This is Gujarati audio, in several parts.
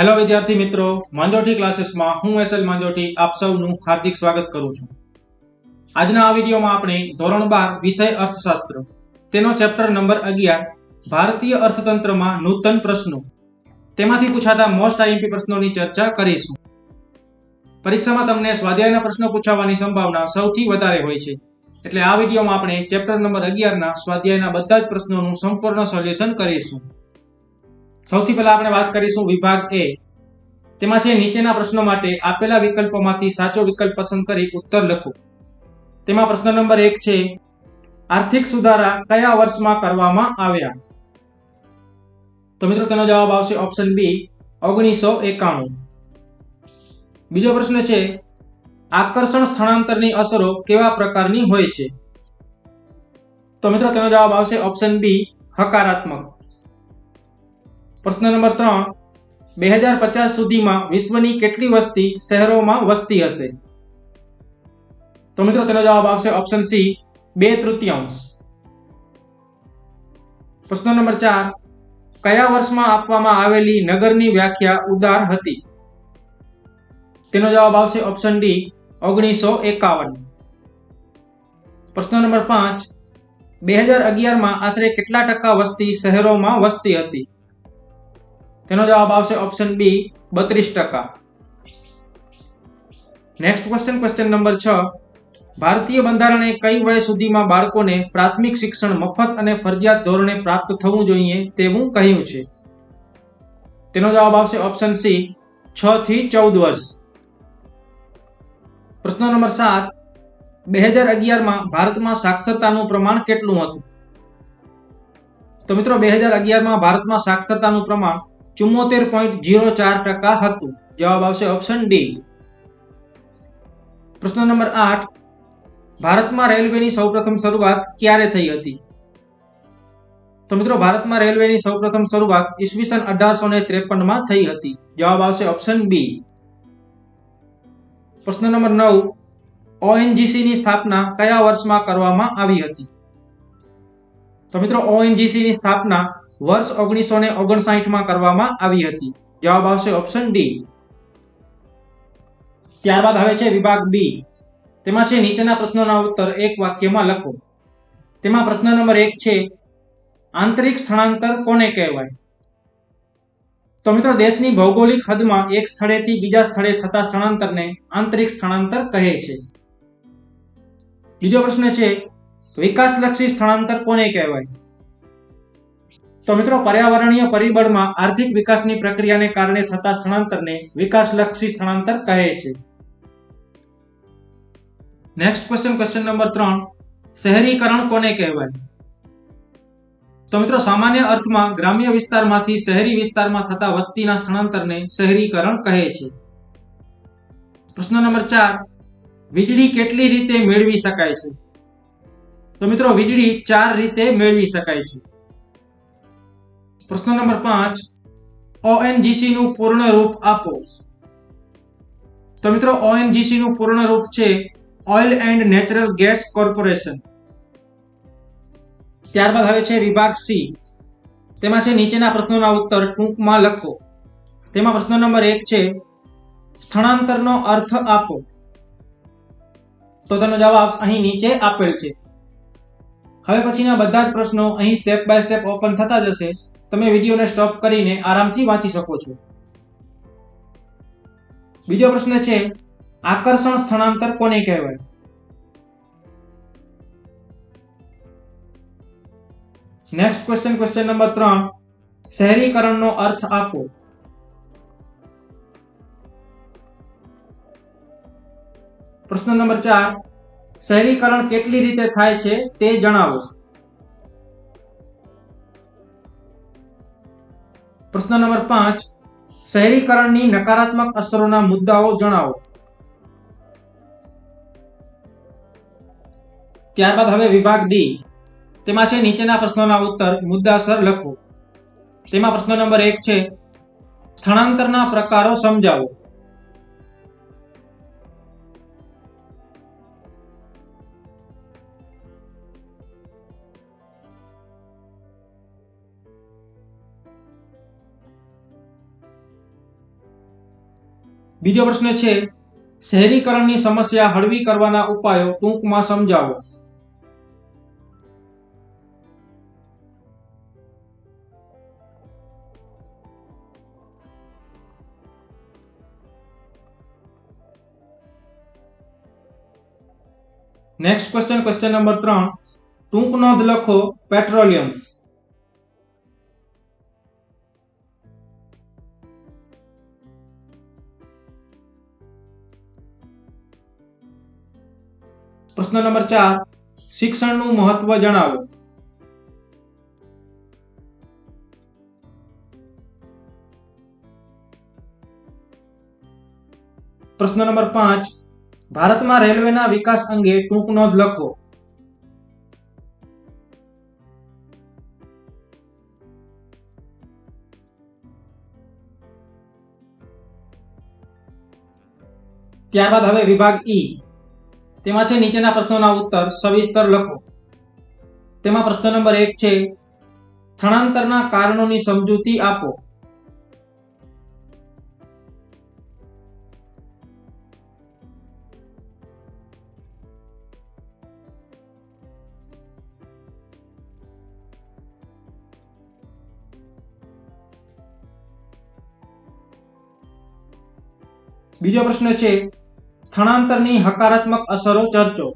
હેલો વિદ્યાર્થી મિત્રો. માંજોઠી ક્લાસીસમાં હું એસએલ માંજોઠી આપ સૌનું હાર્દિક સ્વાગત કરું છું. આજના આ વિડીયોમાં આપણે ધોરણ બાર વિષય અર્થશાસ્ત્ર, તેનો ચેપ્ટર નંબર અગિયાર, ભારતીય અર્થતંત્રમાં નૂતન પ્રશ્નો, તેમાંથી પૂછાતા મોસ્ટ આઈએમપી પ્રશ્નોની ચર્ચા કરીશું. પરીક્ષામાં તમને સ્વાધ્યાયના પ્રશ્નો પૂછાવાની સંભાવના સૌથી વધારે હોય છે. એટલે આ વિડીયોમાં આપણે ચેપ્ટર નંબર અગિયારના સ્વાધ્યાયના બધા જ પ્રશ્નોનું સંપૂર્ણ સોલ્યુશન કરીશું. સૌથી પહેલા આપણે વાત કરીશું વિભાગ એ. તેમાં છે નીચેના પ્રશ્નો માટે આપેલા વિકલ્પોમાંથી સાચો વિકલ્પ પસંદ કરી ઉત્તર લખો. તેમાં પ્રશ્ન નંબર એક છે, આર્થિક સુધારા કયા વર્ષમાં કરવામાં આવ્યા? તો મિત્રો તેનો જવાબ આવશે ઓપ્શન બી ઓગણીસો એકાણું. બીજો પ્રશ્ન છે, આકર્ષણ સ્થળાંતરની અસરો કેવા પ્રકારની હોય છે? તો મિત્રો તેનો જવાબ આવશે ઓપ્શન બી હકારાત્મક. પ્રશ્ન નંબર ત્રણ, બે હજાર પચાસ સુધીમાં વિશ્વની કેટલી વસ્તી શહેરોમાં વસ્તી હશે? તો મિત્રો, તેનો જવાબ આવશે ઓપ્શન સી બે તૃતીયાંશ. પ્રશ્ન નંબર ચાર, કયા વર્ષમાં આપવામાં આવેલી નગરની વ્યાખ્યા ઉદાર હતી? તેનો જવાબ આવશે ઓપ્શન ડી ઓગણીસો એકાવન. પ્રશ્ન નંબર પાંચ, બે હજાર અગિયારમાં આશરે કેટલા ટકા વસ્તી શહેરોમાં વસતી હતી? તેનો જવાબ આવશે ઓપ્શન બી બત્રીસ ટકા. નેક્સ્ટ ક્વેશ્ચન ક્વેશ્ચન નંબર છ. ભારતીય બંધારણે કઈ વય સુધીમાં બાળકોને પ્રાથમિક શિક્ષણ, મફત અને ફરજિયાત ધોરણે પ્રાપ્ત થવું જોઈએ તેવું કહ્યું છે? તેનો જવાબ આવશે ઓપ્શન સી છ થી ચૌદ વર્ષ. પ્રશ્ન નંબર સાત. બે હજાર અગિયારમાં ભારતમાં સાક્ષરતાનું પ્રમાણ કેટલું હતું? તો મિત્રો બે હજાર અગિયારમાં ભારતમાં સાક્ષરતાનું પ્રમાણ ચુમ્મોતેર પોઈન્ટ જીરો ચાર ટકા હતું. જવાબ આવશે ઓપ્શન ડી પ્રશ્ન નંબર આઠ. ભારતમાં રેલવેની સૌપ્રથમ શરૂઆત ક્યારે થઈ હતી? તો મિત્રો, ભારતમાં રેલવેની સૌપ્રથમ શરૂઆત ઈસવીસન અઢારસો ને ત્રેપનમાં થઈ હતી. જવાબ આવશે ઓપ્શન બી પ્રશ્ન નંબર નવ. ઓએનજીસી ની સ્થાપના કયા વર્ષમાં કરવામાં આવી હતી? તો મિત્રો ઓએનજીસી ની સ્થાપના વર્ષ ઓગણીસો ને ઓગણસાઠમાં કરવામાં આવી હતી. જવાબ આવશે ઓપ્શન ડી ત્યારબાદ આવે છે વિભાગ બી તેમાં છે નીચેના પ્રશ્નોના ઉત્તર એક વાક્યમાં લખો. તેમાં પ્રશ્ન નંબર એક છે, આંતરિક સ્થળાંતર કોને કહેવાય? તો મિત્રો, દેશની ભૌગોલિક હદમાં એક સ્થળેથી બીજા સ્થળે થતા સ્થળાંતરને આંતરિક સ્થળાંતર કહે છે. બીજો પ્રશ્ન છે વિકાસલક્ષી સ્થળાંતર કોને કહેવાય? તો મિત્રો, પર્યાવરણીય પરિબળમાં આર્થિક વિકાસની પ્રક્રિયાને કારણે થતા સ્થળાંતરને વિકાસલક્ષી સ્થળાંતર કહે છે. નેક્સ્ટ ક્વેશ્ચન ક્વેશ્ચન નંબર ત્રણ. શહેરીકરણ કોને કહેવાય? તો મિત્રો, સામાન્ય અર્થમાં ગ્રામ્ય વિસ્તારમાંથી શહેરી વિસ્તારમાં થતા વસ્તીના સ્થળાંતરને શહેરીકરણ કહે છે. પ્રશ્ન નંબર ચાર. વીજળી કેટલી રીતે મેળવી શકાય છે? તો મિત્રો, વીજળી ચાર રીતે મેળવી શકાય છે. પ્રશ્ન નંબર પાંચ ઓએનજીસી નું પૂર્ણ રૂપ આપો. તો મિત્રો ઓએનજીસી નું પૂર્ણ રૂપ છે oil and natural gas corporation ત્યારબાદ હવે છે વિભાગ સી તેમાં છે નીચેના પ્રશ્નોના ઉત્તર ટૂંકમાં લખો. તેમાં પ્રશ્ન નંબર એક છે, સ્થળાંતરનો અર્થ આપો. તો તેનો જવાબ અહીં નીચે આપેલ છે. હવે પછીના બધા જ પ્રશ્નો અહીં સ્ટેપ બાય સ્ટેપ ઓપન થતા જશે. તમે વિડીયોને સ્ટોપ કરીને આરામથી વાંચી શકો છો. બીજો પ્રશ્ન છે, આકર્ષણ સ્થળાંતર કોને કહેવાય? નેક્સ્ટ ક્વેશ્ચન ક્વેશ્ચન નંબર ત્રણ. શહેરીકરણનો અર્થ આપો. પ્રશ્ન નંબર ચાર. શહેરીકરણ કેટલી રીતે થાય છે તે જણાવો. પ્રશ્ન નંબર પાંચ, શહેરીકરણની નકારાત્મક અસરોના મુદ્દાઓ જણાવો. ત્યારબાદ હવે વિભાગ ડી. તેમાં છે નીચેના પ્રશ્નોના ઉત્તર, મુદ્દાસર લખો. તેમાં પ્રશ્ન નંબર એક છે, સ્થળાંતરના પ્રકારો સમજાવો. બીજો પ્રશ્ન છે, શહેરીકરણની સમસ્યા હળવી કરવાના ઉપાયો ટૂંકમાં સમજાવો. નેક્સ્ટ ક્વેશ્ચન ક્વેશ્ચન નંબર ત્રણ. ટૂંક નોંધ લખો, પેટ્રોલિયમ. પ્રશ્ન નંબર ચાર, શિક્ષણનું મહત્વ જણાવો. પ્રશ્ન નંબર પાંચ, ભારતમાં રેલવેના વિકાસ અંગે ટૂંક નોંધ લખો. ત્યારબાદ હવે વિભાગ ઈ. તેમાં છે નીચેના પ્રશ્નોના ઉત્તર, સવિસ્તર લખો. તેમાં પ્રશ્ન નંબર એક છે, સ્થળાંતરના કારણોની સમજૂતી આપો. બીજો પ્રશ્ન છે સ્થળાંતરની હકારાત્મક અસરો ચર્ચો.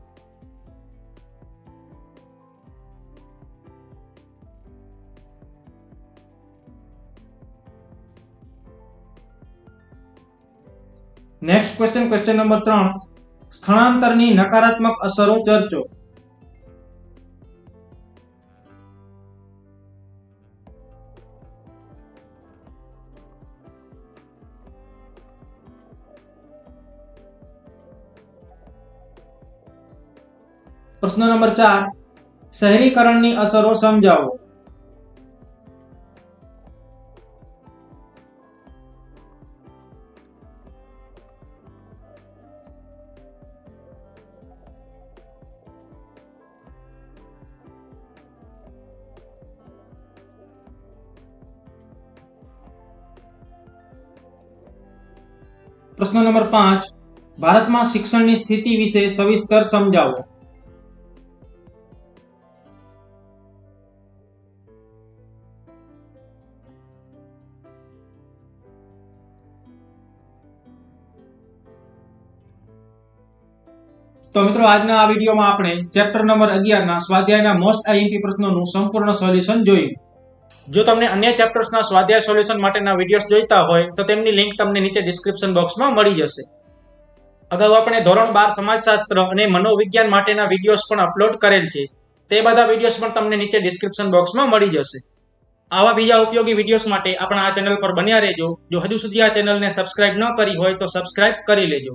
નેક્સ્ટ ક્વેશ્ચન ક્વેશ્ચન નંબર ત્રણ. સ્થળાંતરની નકારાત્મક અસરો ચર્ચો. પ્રશ્ન નંબર ચાર, શહેરીકરણની અસરો સમજાવો. પ્રશ્ન નંબર પાંચ, ભારતમાં શિક્ષણની સ્થિતિ વિશે સવિસ્તર સમજાવો. તો મિત્રો, આજના આ વિડીયોમાં આપણે ચેપ્ટર નંબર અગિયારના સ્વાધ્યાયના મોસ્ટ આઈએમપી પ્રશ્નોનું સંપૂર્ણ સોલ્યુશન જોયું. જો તમને અન્ય ચેપ્ટર્સના સ્વાધ્યાય સોલ્યુશન માટેના વિડીયોઝ જોઈતા હોય, તો તેમની લિંક તમને નીચે ડિસ્ક્રિપ્શન બોક્સમાં મળી જશે. અગાઉ આપણે ધોરણ બાર સમાજશાસ્ત્ર અને મનોવિજ્ઞાન માટેના વિડીયોઝ પણ અપલોડ કરેલ છે. તે બધા વિડીયોઝ પણ તમને નીચે ડિસ્ક્રિપ્શન બોક્સમાં મળી જશે. આવા બીજા ઉપયોગી વિડીયોઝ માટે આપણા આ ચેનલ પર બન્યા રહેજો. જો હજુ સુધી આ ચેનલને સબસ્ક્રાઇબ ન કરી હોય, તો સબસ્ક્રાઇબ કરી લેજો.